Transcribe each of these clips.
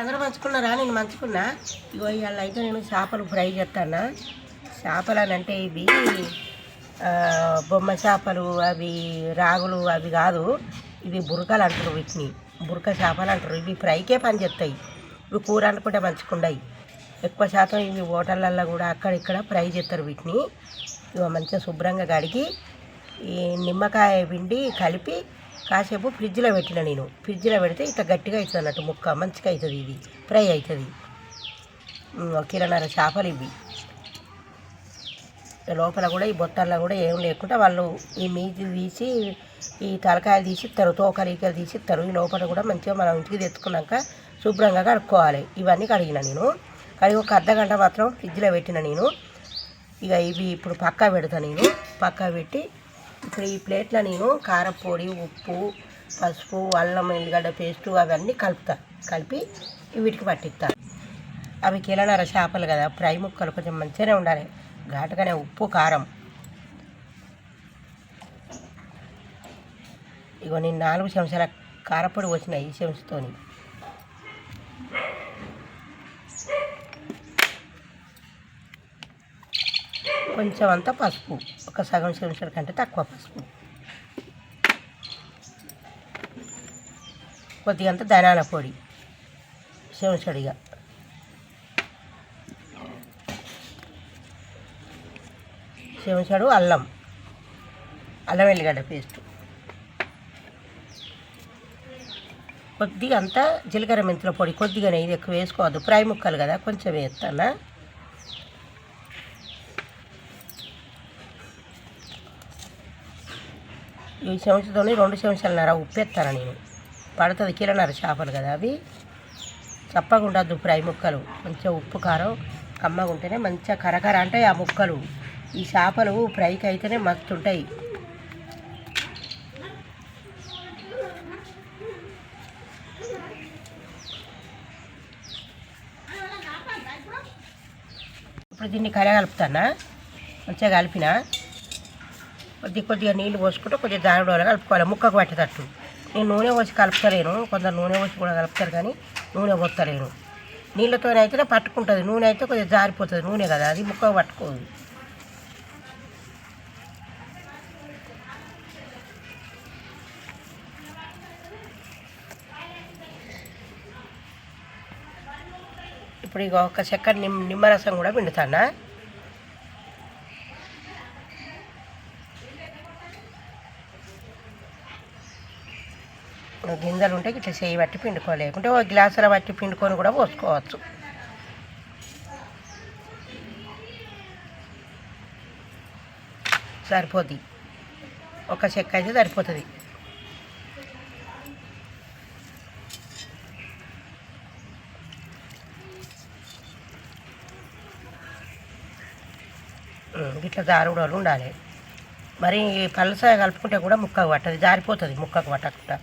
అందరూ మంచుకున్నారా నేను మంచుకున్నా ఇగో ఇవాళ అయితే నేను చేపలు ఫ్రై చేస్తాను చేపలు అని అంటే ఇవి బొమ్మ చేపలు అవి రాగులు అవి కాదు. ఇవి బురకలు అంటారు వీటిని. బురక చేపలు అంటారు ఇవి ఫ్రైకే పని చేస్తాయి ఇవి కూర అనుకుంటే మంచుకుండాయి ఎక్కువ శాతం ఇవి హోటళ్ళల్లో కూడా అక్కడ ఇక్కడ ఫ్రై చేస్తారు వీటిని. ఇవి మంచిగా శుభ్రంగా కడిగి ఈ నిమ్మకాయ పిండి కలిపి కాసేపు ఫ్రిడ్జ్లో పెట్టిన నేను. ఫ్రిడ్జ్లో పెడితే ఇట్లా గట్టిగా అవుతుంది అన్నట్టు ముక్క మంచిగా అవుతుంది ఇది. ఫ్రై అవుతుంది. ఉమ్, చేపలు ఇవి. లోపల కూడా ఈ బొత్తల్లో కూడా ఏం లేకుండా వాళ్ళు ఈ మీది తీసి ఈ తలకాయలు తీసి ఇస్తారు తోకలు తీసి ఇస్తారు. ఈ లోపల కూడా మంచిగా మనం ఇంటికి తెచ్చుకున్నాక శుభ్రంగా కడుక్కోవాలి. ఇవన్నీ కడిగిన నేను. కడిగి ఒక అర్ధ గంట మాత్రం ఫ్రిడ్జ్లో పెట్టిన నేను. ఇక ఇవి ఇప్పుడు పక్కా పెడతా నేను. పక్కా పెట్టి ఇప్పుడు ఈ ప్లేట్లో నేను కారపొడి ఉప్పు పసుపు అల్లం ఎల్లిగడ్డ పేస్టు అవన్నీ కలుపుతా. కలిపి వీటికి పట్టిస్తా. అవి కిలోన్నర చేపలు కదా ఫ్రై ముక్కలు కొంచెం మంచిగానే ఉండాలి. ఘాటుగానే ఉప్పు కారం. ఇగో నేను నాలుగు చెంచాల కారపొడి వచ్చినాయి ఈ చెంచుతోని. కొంచెం అంతా పసుపు. ఒక సగం చెంచాల కంటే తక్కువ పసుపు. కొద్దిగా అంత ధనాల పొడి. చెంచడిగా. చెంచాడు అల్లం. అల్లం వెల్లిగడ్డ పేస్ట్. కొద్దిగా అంతా జీలకర్ర మెంతుల పొడి కొద్దిగానే ఇది ఎక్కువ వేసుకోవద్దు. ఫ్రై ముక్కలు కదా కొంచెం వేస్తానా? ఈ చెంచాతోని రెండు చెంచాలన్నర ఉప్పు ఎత్తాను నేను. పడుతుంది కిలోన్నర చేపలు కదా అవి. చప్పగా ఉండద్దు ఫ్రై ముక్కలు. మంచిగా ఉప్పు కారం కమ్మగా ఉంటేనే మంచిగా కరకర అంటాయి ఆ ముక్కలు. ఈ చేపలు ఫ్రైకి అయితేనే మస్తుంటాయి ఇప్పుడు దీన్ని కర్రీ కలుపుతానా మంచిగా కలిపిన? కొద్ది కొద్దిగా నీళ్ళు పోసుకుంటూ కొద్దిగా దారుడు కలుపుకోవాలి. ముక్కకు పట్టేటట్టు. నేను నూనె పోసి కలుపుతలేను. కొందరు నూనె పోసి కూడా కలుపుతారు కానీ నూనె పోస్తలేను నీళ్ళతోనే అయితే పట్టుకుంటుంది. నూనె అయితే కొద్దిగా జారిపోతుంది. నూనె కదా అది ముక్కకు పట్టుకోదు. ఇప్పుడు ఇక ఒక చక్కెర నిమ్ నిమ్మరసం కూడా పిండుతానా ఇప్పుడు గింజలు ఉంటే ఇట్లా చేయి బట్టి పిండుకోలేకుంటే ఒక గ్లాసుల బట్టి పిండుకొని కూడా పోసుకోవచ్చు. సరిపోద్ది. ఒక చెక్క అయితే సరిపోతుంది. ఇట్లా జారుడోళ్ళు ఉండాలి. మరి పళ్ళసాయ కలుపుకుంటే కూడా ముక్కకు పట్టదు. జారిపోతుంది ముక్కకు పట్టకుండా.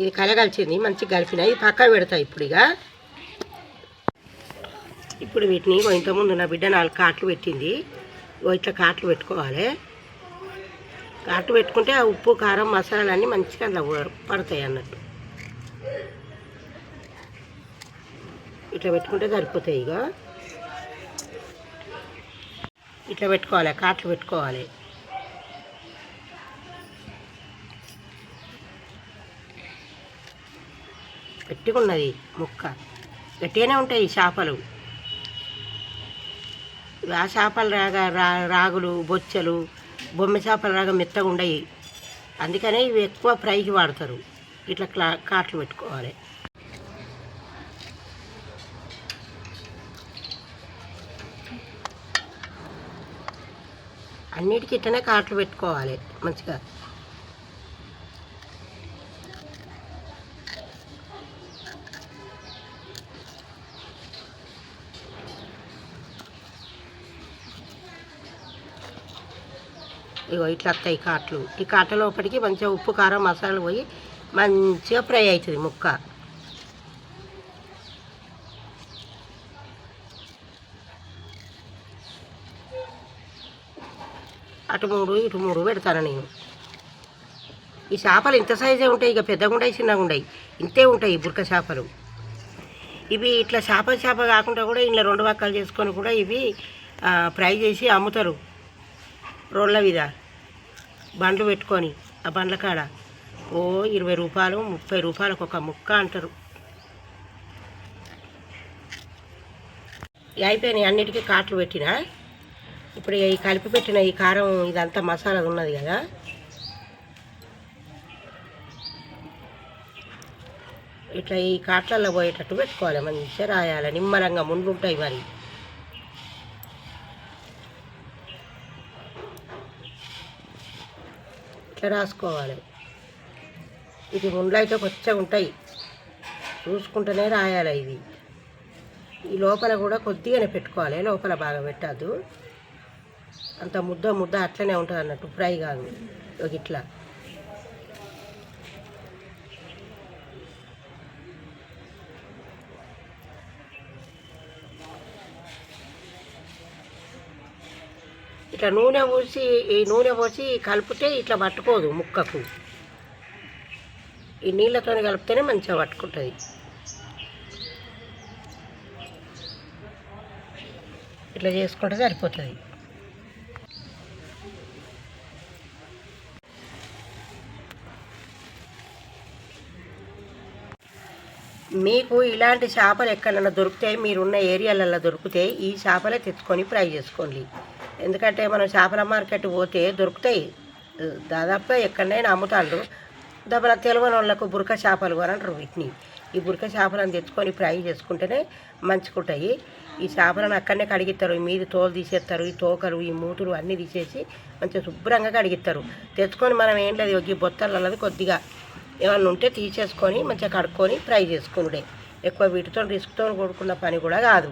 ఇది కలగలిచింది మంచిగా కలిపిన ఇది పక్క పెడతాయి ఇప్పుడు ఇక. ఇప్పుడు వీటిని ఇంతకుముందు నా బిడ్డ నాలుగు కాట్లు పెట్టింది. ఇట్లా కాట్లు పెట్టుకోవాలి. కాట్లు పెట్టుకుంటే ఆ ఉప్పు కారం మసాలాలు అన్నీ మంచిగా అందులో పడతాయి అన్నట్టు. ఇట్లా పెట్టుకుంటే సరిపోతాయి ఇక ఇట్లా పెట్టుకోవాలి కాట్లు పెట్టుకోవాలి. గట్టిగున్నది ముక్క. గట్టిగానే ఉంటాయి ఈ చేపలు. ఆ చేపలు రాగా రా రాగులు బొచ్చలు బొమ్మ చేపలు రాగా మెత్తగా ఉండయి. అందుకనే ఇవి ఎక్కువ ఫ్రైకి వాడతారు. ఇట్లా క్లా కాట్లు పెట్టుకోవాలి. అన్నిటికీ ఇట్లనే కాట్లు పెట్టుకోవాలి మంచిగా. ఇగో ఇట్లా వస్తాయి కాట్లు. ఈ కాట్ల లోపలికి మంచిగా ఉప్పు కారం మసాలాలు పోయి మంచిగా ఫ్రై అవుతుంది ముక్క. అటు మూడు ఇటు మూడు పెడతాను నేను. ఈ చేపలు ఇంత సైజే ఉంటాయి? ఇక పెద్దగా ఉంటాయి చిన్నగా ఉంటాయి? ఇంతే ఉంటాయి బురక చేపలు. ఇవి ఇట్లా చేప చేప కాకుండా కూడా ఇంట్లో రెండు వక్కలు చేసుకొని కూడా ఇవి ఫ్రై చేసి అమ్ముతారు. రోళ్ళ మీద. బండ్లు పెట్టుకొని ఆ బండ్ల కాడ. ఓ ఇరవై రూపాయలు ముప్పై రూపాయలకు ఒక ముక్క అంటారు. అయిపోయినాయి అన్నిటికీ కాట్లు పెట్టిన. ఇప్పుడు ఈ కలిపి పెట్టిన ఈ కారం ఇదంతా మసాలా ఉన్నది కదా. ఇట్లా ఈ కాట్లలో పోయేటట్టు పెట్టుకోవాలి మంచిగా రాయాలి. నిమ్మలంగా ముందుంటాయి మరి. ఇట్లా రాసుకోవాలి? ఇది ముండ్లైతే అయితే కొచ్చగా ఉంటాయి. చూసుకుంటూనే రాయాలి ఇది. ఈ లోపల కూడా కొద్దిగానే పెట్టుకోవాలి. లోపల బాగా పెట్టద్దు. అంత ముద్ద ముద్ద అట్లనే ఉంటుంది అన్నట్టు ఫ్రై కాదు. ఇట్లా. ఇట్లా నూనె పోసి ఈ నూనె పోసి కలిపితే ఇట్లా పట్టుకోదు ముక్కకు. ఈ నీళ్ళతో కలిపితేనే మంచిగా పట్టుకుంటుంది. ఇట్లా చేసుకుంటే సరిపోతుంది. మీకు ఇలాంటి చేపలు ఎక్కడైనా దొరుకుతాయి మీరున్న ఏరియాలలో దొరికితే ఈ చేపలే తెచ్చుకొని ఫ్రై చేసుకోండి. ఎందుకంటే మనం చేపల మార్కెట్ పోతే దొరుకుతాయి. దాదాపుగా ఎక్కడైనా అమ్ముతాండ్రు దబ్బల తెలుగు వాళ్ళకు బురక చేపలు అని అంటారు వీటిని. ఈ బురక చేపలను తెచ్చుకొని ఫ్రై చేసుకుంటేనే మంచుకుంటాయి ఈ చేపలను అక్కడనే కడిగిస్తారు. ఈ మీది తోలు తీసేస్తారు. ఈ తోకలు ఈ మూతులు అన్నీ తీసేసి మంచిగా శుభ్రంగా కడిగిస్తారు. తెచ్చుకొని మనం ఏం లేదు. ఈ బొత్తలది కొద్దిగా ఏమన్నా ఉంటే తీసేసుకొని మంచిగా కడుక్కొని ఫ్రై చేసుకునుడే ఎక్కువ వీటితో రిస్క్తో కొడుకున్న పని కూడా కాదు.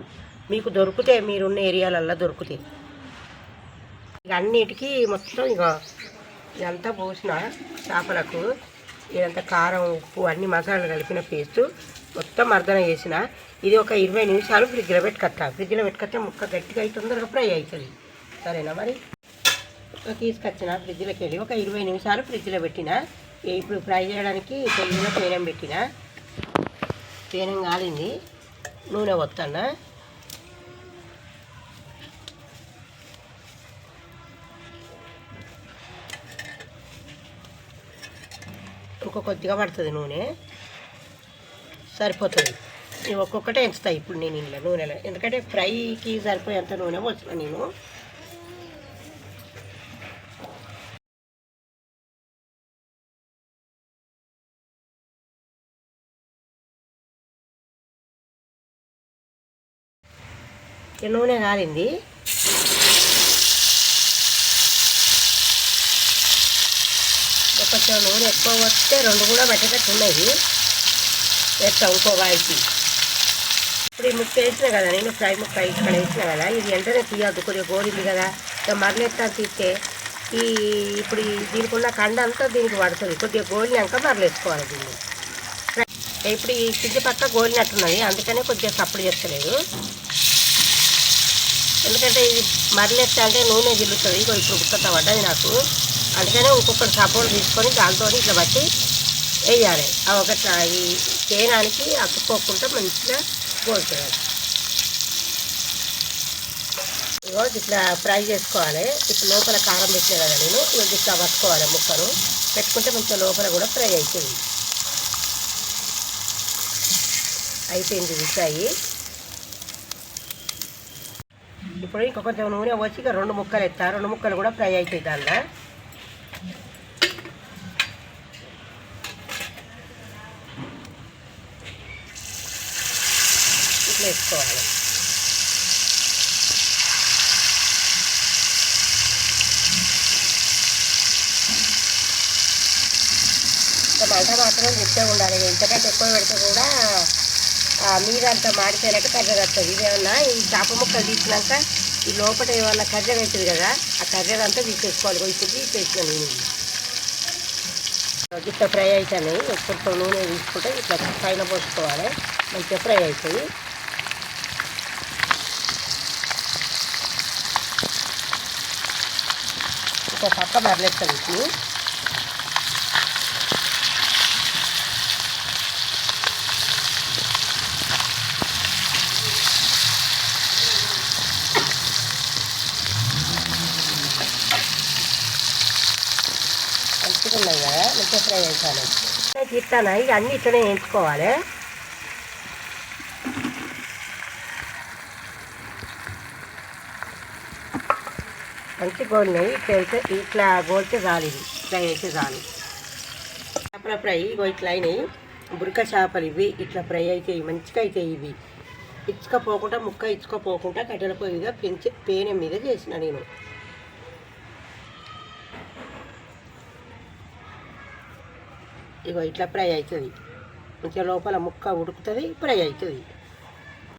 మీకు దొరికితే మీరున్న ఏరియాలల్లో దొరుకుతాయి. ఇక అన్నిటికీ మొత్తం ఇక ఇదంతా పోసిన చేపలకు ఇదంతా కారం ఉప్పు అన్ని మసాలాలు కలిపిన పేస్ట్ మొత్తం మర్దన చేసిన. ఇది ఒక ఇరవై నిమిషాలు ఫ్రిడ్జ్లో పెట్టుకొస్తా ఫ్రిడ్జ్లో పెట్టుకొస్తే ముక్క గట్టిగా అయితే తొందరగా ఫ్రై అవుతుంది సరేనా మరి? తీసుకొచ్చిన ఫ్రిడ్జ్లోకి వెళ్ళి ఒక ఇరవై నిమిషాలు ఫ్రిడ్జ్లో పెట్టిన. ఇప్పుడు ఫ్రై చేయడానికి పొయ్యిలో పేనం పెట్టిన. పేనం కాలింది. నూనె వస్తానా ఒక్కొక్క కొద్దిగా పడుతుంది నూనె. సరిపోతుంది. ఇవి ఒక్కొక్కటే ఎంచుతాయి ఇప్పుడు నేను ఇంట్లో నూనెలో. ఎందుకంటే ఫ్రైకి సరిపోయేంత నూనె పోసిన నేను. నూనె కాలింది. కొంచెం నూనె ఎక్కువ వస్తే రెండు కూడా పెట్టేటట్టు ఉన్నాయి. వేస్తాం ఇంకో వాయికి. ఇప్పుడు ఈ ముక్క వేసిన కదా నేను ఫ్రై ముక్క ఇక్కడ వేసిన కదా ఇది వెంటనే తీయద్దు కొద్దిగా గోరింది కదా ఇక మరలెత్తా తీస్తే ఈ ఇప్పుడు దీనికి ఉన్న కండ అంతా దీనికి పడుతుంది కొద్దిగా గోలినాక మరలేసుకోవాలి దీన్ని. ఇప్పుడు ఈ కింది పక్క గోలినట్టున్నది అందుకనే కొద్దిగా సప్పుడు చేస్తలేదు. ఎందుకంటే ఇది మరలేస్తా అంటే నూనె జిల్లుతుంది ఇగో ఇప్పుడు ఉత్తత నాకు. అందుకనే ఒక్కొక్కటి సపోర్ట్ తీసుకొని దాంతో ఇట్లా బట్టి వేయాలి. ఆ ఒక ఈ తేనానికి అతుక్కోకుండా మంచిగా కోల్పోయాలి ఇగో ఇట్లా ఫ్రై చేసుకోవాలి. ఇప్పుడు లోపల కారం పెట్టిన కదా నేను ఇగో ఇట్లా పట్టుకోవాలి ముక్కను. పెట్టుకుంటే మంచిగా లోపల కూడా ఫ్రై అవుతుంది అయిపోయింది ఇది ఫ్రై. ఇప్పుడు ఇంక కొంచెం నూనె వచ్చి ఇక రెండు ముక్కలు ఎత్తా. రెండు ముక్కలు కూడా ఫ్రై అవుతాయి దానిలో వేసుకోవాలి. మంట మాత్రం చెప్తే ఉండాలి. ఇంతకంటే ఎక్కువ పెడితే కూడా ఆ మీదంతా మాడిపోయినట్టు కర్ర వస్తుంది ఇదేమన్నా ఈ చేప ముక్కలు తీసినాక ఈ లోపల ఏమన్నా కర్ర అవుతుంది కదా ఆ కర్ర అంతా తీసేసుకోవాలి. కొంచెం తీసేసిన నేను ఇట్లా ఫ్రై అవుతాయి ఎక్కువ నూనె తీసుకుంటే ఇట్లా పైన పోసుకోవాలి. మంచిగా ఫ్రై అవుతాయి ఒక పక్క మరలేస్తాను ఇప్పుడు. మంచిగా ఉన్నాయి కదా మంచిగా ఫ్రై చేశాను. ఇట్లా ఇక ఇవన్నీ ఇట్లనే వేయించుకోవాలి. మంచి గోలినాయి ఇట్లా అయితే ఇట్లా గోలితే చాలు ఇది. ఫ్రై అయితే చాలు. చేపల ఫ్రై ఇగో ఇట్లా అయినాయి. బురక చేపలు ఇవి ఇట్లా ఫ్రై అవుతాయి మంచిగా అవుతాయి ఇవి. ఇచ్చుకపోకుండా ముక్క ఇచ్చుకపోకుండా కట్టెల పొయ్యిగా పెంచి పేనె మీద చేసిన నేను. ఇగో ఇట్లా ఫ్రై అవుతుంది. మంచిగా లోపల ముక్క ఉడుకుతుంది ఫ్రై అవుతుంది.